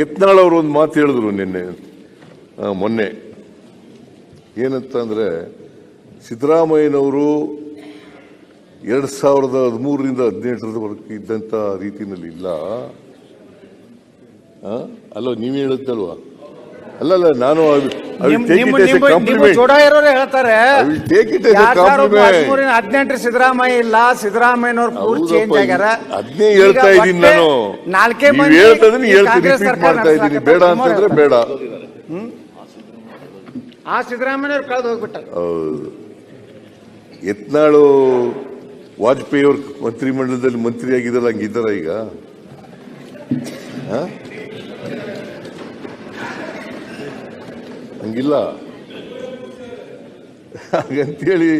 ಯತ್ನಾಳ್ ಅವರು ಒಂದು ಮಾತು ಹೇಳಿದ್ರು ನಿನ್ನೆ ಮೊನ್ನೆ. ಏನಂತ ಅಂದರೆ ಸಿದ್ದರಾಮಯ್ಯನವರು ಎರಡು ಸಾವಿರದ ಹದಿಮೂರರಿಂದ ಹದಿನೆಂಟರವರೆಗೂ ಇದ್ದಂಥ ರೀತಿಯಲ್ಲಿ ಇಲ್ಲ. ಹಾಂ ಅಲ್ಲೋ ನೀವೇ ಹೇಳುತ್ತಲ್ವಾ? ಅಲ್ಲಲ್ಲ, ನಾನು ನಿಮ್ ನಿಮ್ಮ ನಿಮ್ಮ ನಿಮ್ಮ ಜೋಡ ಹೇಳ್ತಾರೆ. ಎರಡ್ ಸಾವಿರದ ಹದಿಮೂರಿನ ಹದಿನೆಂಟರ ಸಿದ್ದರಾಮಯ್ಯ ಇಲ್ಲ ಸಿದ್ದರಾಮಯ್ಯನವ್ರು ಪೂರ್ ಚೇಂಜ್ ಆಗ್ಯಾರ. ಅದನ್ನೇ ಹೇಳ್ತಾ ಇದ್ದೀನಿ ನಾನು. ನಾಲ್ಕೇ ಮಂದಿ ಹೇಳ್ತದನ್ನ ಹೇಳ್ತೀನಿ ರಿಪೀಟ್ ಮಾಡ್ತಾ ಇದ್ದೀನಿ. ಬೇಡ ಅಂತಂದ್ರೆ ಬೇಡ ಆ ಸಿದ್ದರಾಮಯ್ಯವ್ರು ಕಳೆದು ಹೋಗ್ಬಿಟ್ಟಾರೆ. ಹೌದು. ಯತ್ನಾಳು ವಾಜಪೇಯಿ ಅವ್ರ ಮಂತ್ರಿಮಂಡಲದಲ್ಲಿ ಮಂತ್ರಿ ಆಗಿದ್ದಲ್ಲ ಹಂಗಿದ್ದಾರ ಈಗ? ಹಂಗಿಲ್ಲ. ಹಾಗಂತೇಳಿ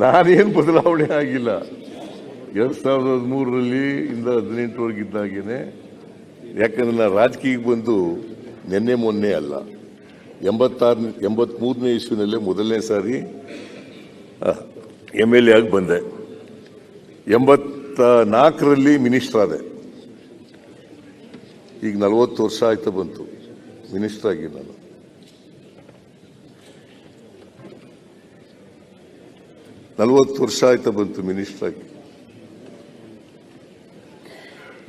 ನಾನೇನು ಬದಲಾವಣೆ ಆಗಿಲ್ಲ. ಎರಡು ಸಾವಿರದ ಹದಿಮೂರರಲ್ಲಿ ಇಂದ ಹದಿನೆಂಟುವರೆಗೆ ಇದ್ದಾಗೇನೆ ಯಾಕಂದ್ರೆ ನಾನು ರಾಜಕೀಯಕ್ಕೆ ಬಂದು ನಿನ್ನೆ ಮೊನ್ನೆ ಅಲ್ಲ, ಎಂಬತ್ತಾರನೇ, ಎಂಬತ್ಮೂರನೇ ಇಸ್ವಿನಲ್ಲೇ ಮೊದಲನೇ ಸಾರಿ ಎಂ ಎಲ್ ಎ ಆಗಿ ಬಂದೆ. ಎಂಬತ್ತ ನಾಲ್ಕರಲ್ಲಿ ಮಿನಿಸ್ಟರ್ ಆದೆ. ಈಗ ನಲವತ್ತು ವರ್ಷ ಆಯ್ತಾ ಬಂತು. ಮಿನಿಸ್ಟರ್ ಆಗಿ ನಾನು ನಲವತ್ತು ವರ್ಷ ಆಯ್ತಾ ಬಂತು ಮಿನಿಸ್ಟರ್ ಆಗಿ.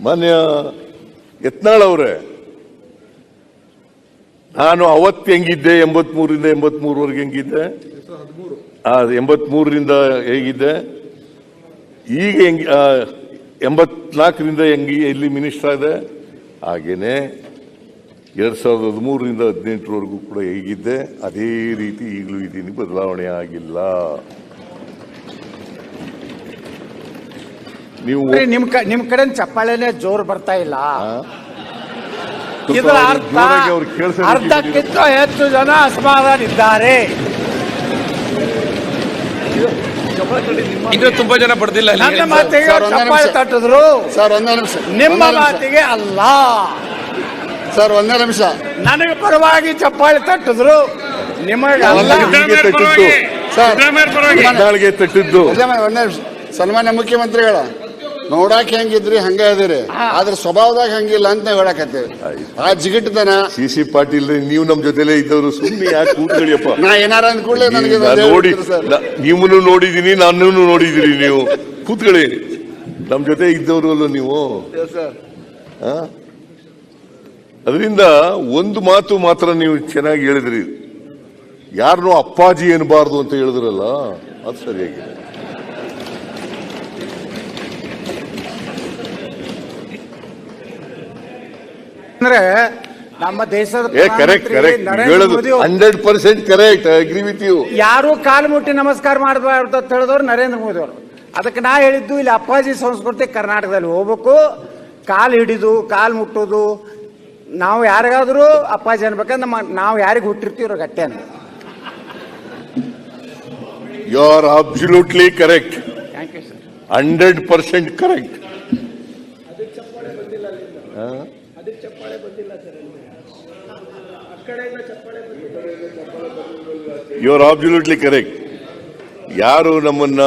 ಮಾನ್ಯ ಯತ್ನಾಳ್ ಅವರೇ, ನಾನು ಅವತ್ತು ಹೆಂಗಿದ್ದೆ? ಎಂಬತ್ಮೂರಿಂದ ಎಂಬತ್ಮೂರವರೆಗೆ ಹೆಂಗಿದ್ದೆ? ಎಂಬತ್ಮೂರರಿಂದ ಹೇಗಿದ್ದೆ? ಈಗ ಹೆಂಗ್ ಎಂಬತ್ನಾಲ್ಕರಿಂದ ಹೆಂಗಿ, ಎಲ್ಲಿ ಮಿನಿಸ್ಟರ್ ಇದೆ ಹಾಗೇನೆ ಎರಡ್ ಸಾವಿರದ ಹದಿಮೂರರಿಂದ ಹದಿನೆಂಟರವರೆಗೂ ಕೂಡ ಹೇಗಿದ್ದೆ ಅದೇ ರೀತಿ ಈಗಲೂ ಇದ್ದೀನಿ. ಬದಲಾವಣೆ ಆಗಿಲ್ಲ. ನೀವು ನಿಮ್ ನಿಮ್ ಕಡೆ ಚಪ್ಪಾಳೆನೆ ಜೋರ್ ಬರ್ತಾ ಇಲ್ಲ. ಇದರ ಅರ್ಥ ಅರ್ಧಕ್ಕಿಂತ ಹೆಚ್ಚು ಜನ ಅಸಮಾಧಾನಿದ್ದಾರೆ ಇದು ತುಂಬಾ ಜನ ಪಡೆದಿಲ್ಲ ಇಲ್ಲಿ. ನನ್ನ ಮಾತಿಗೆ ಸರ್, ಚಪ್ಪಾಳೆ ತಟ್ಟಿದ್ರು. ಸರ್ ಒಂದೇ ನಿಮ್ಮ. ಮಾತಿಗೆ ಅಲ್ಲ. ಸರ್ ಒಂದೇ ನಿಮಿಷ. ನನಗೆ ಪರವಾಗಿ ಚಪ್ಪಾಳೆ ತಟ್ಟಿದ್ರು. ನಿಮಗೆ ಅಲ್ಲ. ತಟ್ಟಿದ್ದು. ಸರ್ ನಾಳೆಗೆ ತಟ್ಟಿದ್ದು. ಒಂದೇ ನಿಮಿಷ. ಸನ್ಮಾನ್ಯ ಮುಖ್ಯಮಂತ್ರಿಗಳ ನೋಡಾಕ್ ಹೆಂಗಿದ್ರಿ ಹಂಗ ಇದೀರಿ ಆದ್ರೆ ಸ್ವಭಾವದಾಗ ಹಂಗಿಲ್ಲ ಅಂತ ನಾವ್ ಹೇಳಕತ್ತೀವಿ. ಆ ಜಿಗಿಟ್ತನ. ಸಿ ಸಿ ಪಾಟೀಲ್ ನೀವು ನಮ್ ಜೊತೆಲೇ ಇದ್ದವರು ಸುಮ್ಮನೆ ಯಾಕೆ ಕೂತ್ಗಳಿಯಪ್ಪ ನಾ ಏನಾರ ಅಂದ್ಕೂಡ್ಲೆ ನನಗೆ ನೋಡಿ ನಿಮ್ಮನ್ನು ನೋಡಿದೀನಿ ನನ್ನನ್ನು ನೋಡಿದಿರಿ ನೀವು. ಕೂತ್ಕೊಳ್ಳಿ. ನಮ್ ಜೊತೆ ಇದ್ದವರು ಅಲ್ಲ ನೀವು ಅದರಿಂದ ಒಂದು ಮಾತು ಮಾತ್ರ ನೀವು ಚೆನ್ನಾಗಿ ಹೇಳಿದ್ರಿ. ಯಾರನ್ನೂ ಅಪ್ಪಾಜಿ ಎನ್ನಬಾರ್ದು ಅಂತ ಹೇಳಿದ್ರಲ್ಲ ಅದು ಸರಿಯಾಗಿದೆ. ಅಂದ್ರೆ ನಮ್ಮ ದೇಶದ correct correct hundred percent correct agree with you ಯಾರು ಕಾಲು ಮುಟ್ಟಿ ನಮಸ್ಕಾರ ಮಾಡಬಾರ್ದು ಅಂತ ಹೇಳಿದವರು ನರೇಂದ್ರ ಮೋದಿ ಅವರು ಅದಕ್ಕೆ ನಾ ಹೇಳಿದ್ದು ಇಲ್ಲಿ ಅಪ್ಪಾಜಿ ಸಂಸ್ಕೃತಿ ಕರ್ನಾಟಕದಲ್ಲಿ ಹೋಗ್ಬೇಕು. ಕಾಲು ಹಿಡಿದು ಕಾಲು ಮುಟ್ಟೋದು ನಾವು ಯಾರಿಗಾದ್ರೂ ಅಪ್ಪಾಜಿ ಅನ್ಬೇಕಂದ್ರೆ ನಮ್ಮ ನಾವು ಯಾರಿಗೆ ಹುಟ್ಟಿರ್ತೀವ್ರ Gatte you are absolutely correct thank you sir hundred percent correct you are absolutely correct ಯಾರು ನಮ್ಮನ್ನ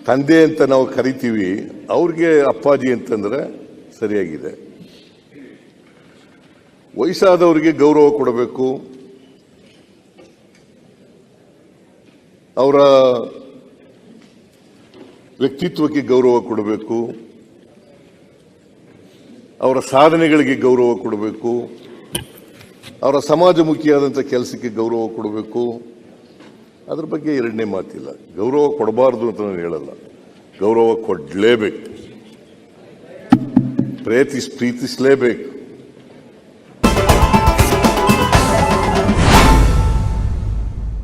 ತಂದೆ ಅಂತ ನಾವು ಕರಿತೀವಿ ಅವ್ರಿಗೆ ಅಪ್ಪಾಜಿ ಅಂತಂದ್ರೆ ಸರಿಯಾಗಿದೆ. ವಯಸ್ಸಾದವರಿಗೆ ಗೌರವ ಕೊಡಬೇಕು. ಅವರ ವ್ಯಕ್ತಿತ್ವಕ್ಕೆ ಗೌರವ ಕೊಡಬೇಕು. ಅವರ ಸಾಧನೆಗಳಿಗೆ ಗೌರವ ಕೊಡಬೇಕು. ಅವರ ಸಮಾಜಮುಖಿಯಾದಂಥ ಕೆಲಸಕ್ಕೆ ಗೌರವ ಕೊಡಬೇಕು. ಅದ್ರ ಬಗ್ಗೆ ಎರಡನೇ ಮಾತಿಲ್ಲ. ಗೌರವ ಕೊಡಬಾರ್ದು ಅಂತ ನಾನು ಹೇಳಲ್ಲ. ಗೌರವ ಕೊಡಲೇಬೇಕು. preti, pritis, lebek.